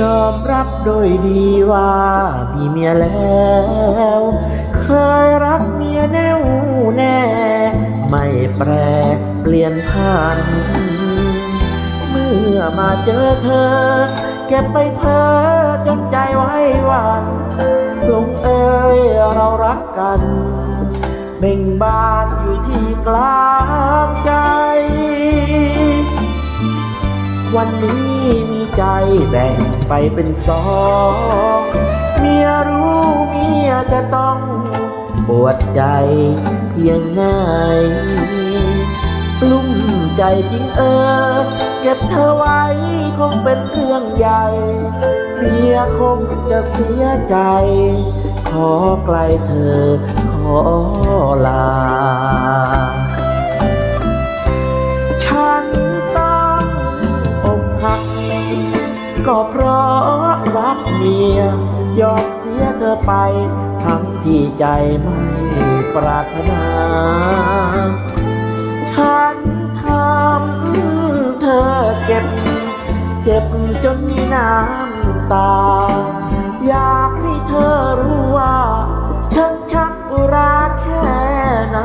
ยอมรับโดยดีว่ามีเมียแล้ว เคยรักเมียแน่วแน่ ไม่แปรเปลี่ยนผ่าน เมื่อมาเจอเธอ เก็บไปเพ้อจนใจไว้หวันลงเอ่ยเรารักกันเบ่งบานอยู่ที่กลางใจ วันนี้มีใจแบ่งไปเป็นสองเมียรู้เมียจะต้อง ปวดใจเพียงไหนกลุ้มใจจริงเออ เก็บเธอไว้คงเป็นเรื่องใหญ่เมียคงจะเสียใจ ขอไกลเธอขอลา ยอมเสียเธอไป ทั้งที่ใจไม่ปรารถนาฉันทำเธอเจ็บ เจ็บจนมีน้ำตา อยากให้เธอรู้ว่า ฉันชักรักแค่ไหน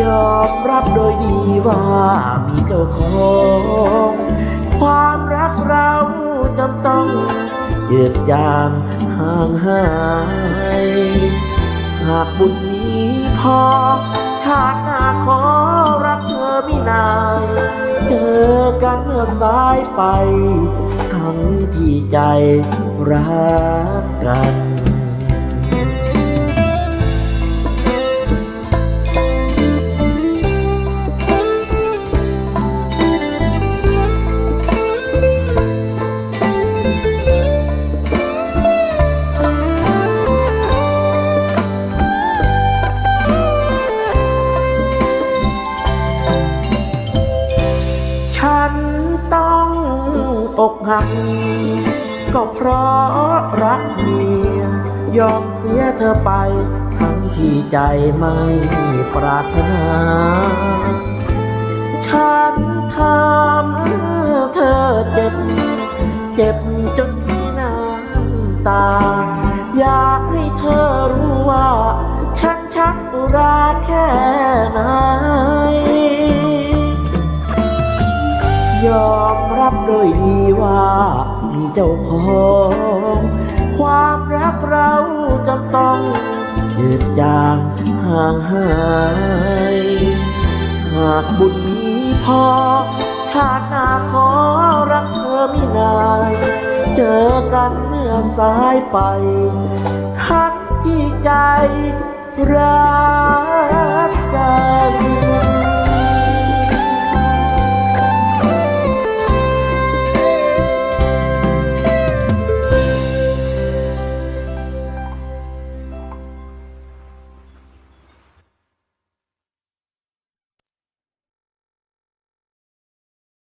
ยอมรับโดยดีว่ามีเจ้าของ ความรักเราจำต้องเจืดจางห่างหาย หากบุญนี้พอชาติหน้าขอรักเธอไม่นานเจอกันเมื่อสายไป ทั้งที่ใจรักกัน อกหัก ก็เพราะรักเมีย ยอมเสียเธอไป ทั้งที่ใจไม่ปรารถนา ฉันทำเธอเจ็บ เจ็บจนมีน้ำตา อยากให้เธอรู้ว่า ฉันชักรักแค่ ว่ามีเจ้าของ ความรักเราจำต้องยืดจางห่างหายหากบุญมีพอ ชาติหน้าขอรักเธอไม่นานเจอกันเมื่อสายไป ทั้งที่ใจเรัก